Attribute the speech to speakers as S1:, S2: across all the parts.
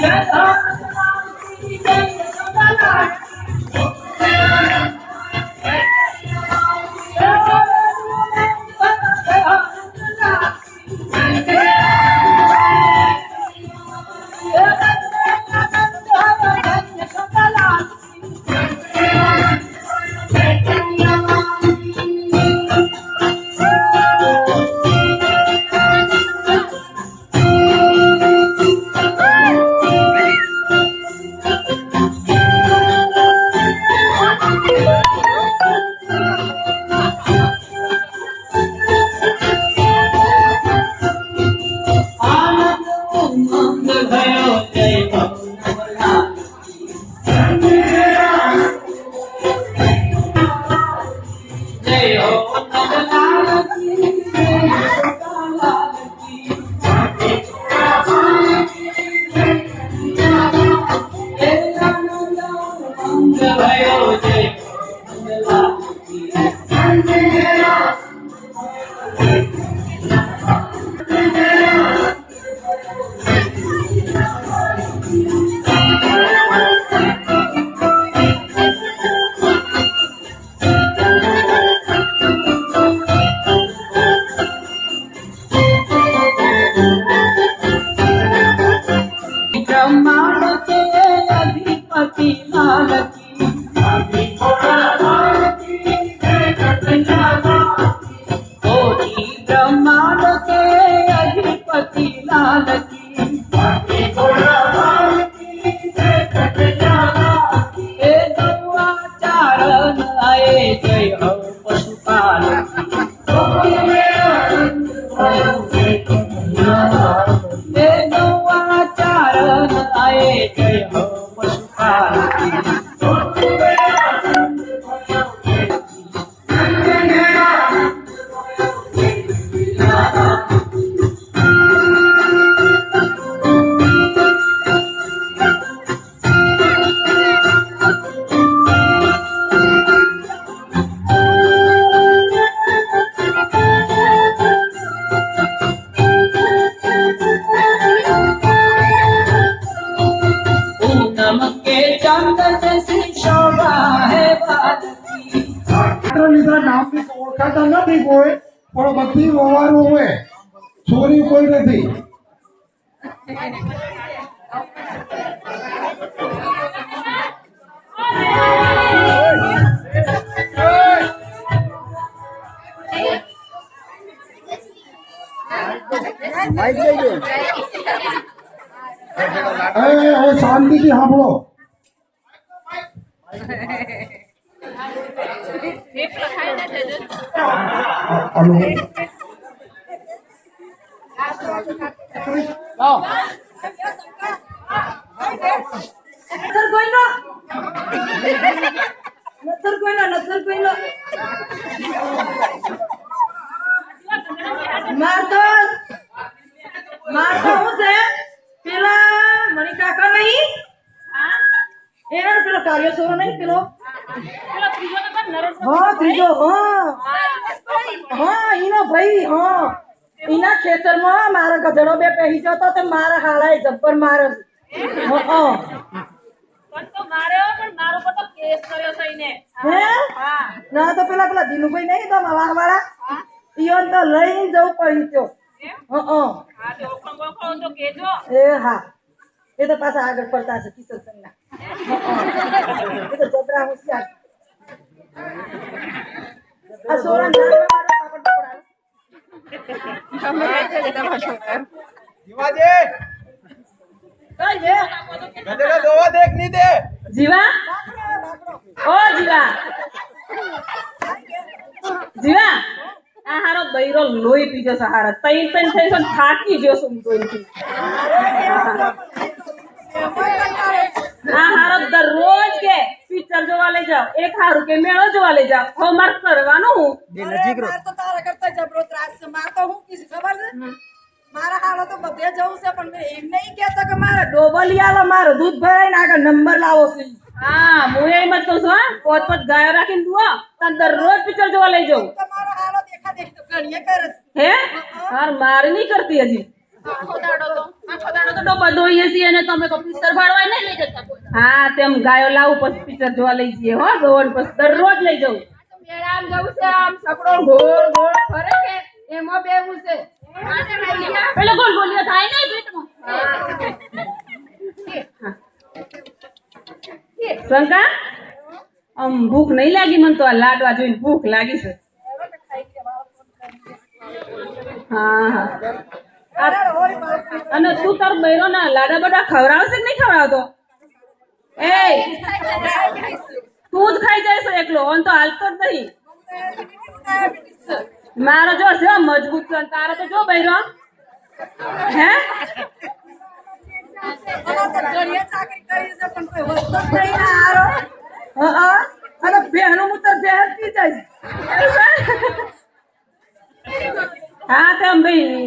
S1: Get up. ભયો જય નંદલાલ કી. બ્રહ્માંડ કે અધિપતિ લાલ કી. કોટી બ્રહ્માંડ કે અધિપતિ લાલ के चंद्र जैसी शोभा है बाल की
S2: માત્ર લીધા નામની તો ઓળખાતા નથી કોઈ પણ બધી વ્યવહારો હોય ચોરી કોઈ નથી એ હવે શાંતિથી સાંભળો હલો
S3: નથર કોઈનો નથર કોઈનો નથર કોઈનો માર તો માર તો હું છે? પેલા મણી નહીં? એનો પેલો કાર્ય સોરો નહીં પેલો? હા ત્રીજો હા. હા ઈનો ભાઈ હા. ઈના ખેતરમાં મારા ગધડો બે પહેરી જતો તો મારા હાળાએ જબ્બર મારે હા? ના તો પેલા પેલા દિનુભાઈ નહીં તો વાહ વાળા ઈયોન તો લઈને જવું પડ્યું હં, એ હા. એ તો પાછા આગળ પડતા હશે કિશોર સંઘના એ તો જબરા હોશિયાર. આ સોરા નાના પાપડ પકડાવે.
S4: જીવાજી
S3: કઈ છે?
S4: ગધેડા દોવા દેખની દે?
S5: જીવા? ઓ જીવા. જીવા આ હારો બૈરો લોહી પીજો છે હારા. તઈ તઈ થઈ થાકી ગયો છું હું હારો દરરોજ કે પિક્ચર જોવા લઈ જાવ એક હારું કે મેળો જોવા લઈ જાઓ હોમવર્ક કરવાનું હું.
S3: બે નજીક રહો. તો તારા કરતા જબરો ત્રાસ છે માર તો હું કીધું ખબર છે? મારા હાલો તો બધે જવું છે પણ મેં એમ નહીં કહેતો કે મારે ડોબલી આલો મારો દૂધ ભરાઈને આગળ નંબર લાવો છે.
S5: હા હું એમ જ કહું છું હા પોત પોત ગાયો રાખીને દુઓ તને દરરોજ પિક્ચર જોવા લઈ જાઉં.
S3: તમારો હાલો દેખા દેખ તો ઘણીએ કરે.
S5: હે. હાર મારી નહીં કરતી હજી.
S6: આખો દાડો તો આખો દાડો તો ડબ્બા ધોઈએ છીએ અને તમે તો પિસ્તર ભાડવા નહીં લઈ જતા કોઈ દાડો.
S5: હા તેમ ગાયો લાવું પછી પિક્ચર જોવા લઈ જઈએ હો દોડ પછી દરરોજ લઈ જવું
S6: મેળામાં જવું છે આમ સકડો ગોળ ગોળ ફરે કે એમાં બેવું છે આને લઈ ગયા. પેલો ગોલ ગોલિયો થાય ને પેટમાં
S5: શંકા આમ ભૂખ નહીં લાગી મને તો આ લાડવા જોઈને ભૂખ લાગી છે હા હા. અને તું તાર બૈરો ના લાડા બડા ખવડાવશે કે નહીં ખવડાવતો? એ તું જ ખાઈ છે એકલો ઓન તો હાલતો જ નહીં. મારો જો છે મજબૂત છે તારો તો જો બૈરો. હે?
S3: જ. હા, તાર બેહન પી જઈશ.
S5: હા તેમ ભાઈ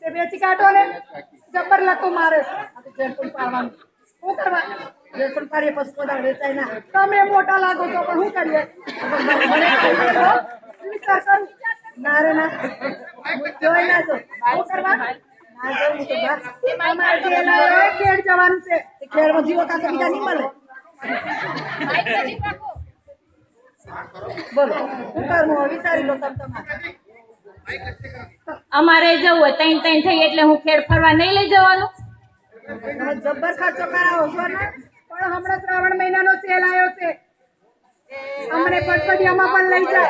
S6: તે વેચી કાઢો ને જબર મારે. જેલપુર પાડવાનું. શું કરવા?
S3: જે પણ પાડીએ પછી પોતા વેચાય ના.
S6: તમે મોટા લાગો તો પણ શું કરીએ? વિચાર કરું.
S3: ના.
S6: ખેડ જવાનું છે
S3: જીવો કાંતો બીજા નહીં મળે. બોલો શું કરવું
S6: અમારે જવું હોય, ત્રણ ત્રણ થઈ એટલે હું ખેડ ફરવા નહીં લઈ જવાનું.
S3: તમે જબ્બર ખર્ચો કરાવો છો
S6: પણ હમણાં શ્રાવણ મહિનાનો સેલ આવ્યો છે અમને પટપટિયામાં પણ લઈ જાય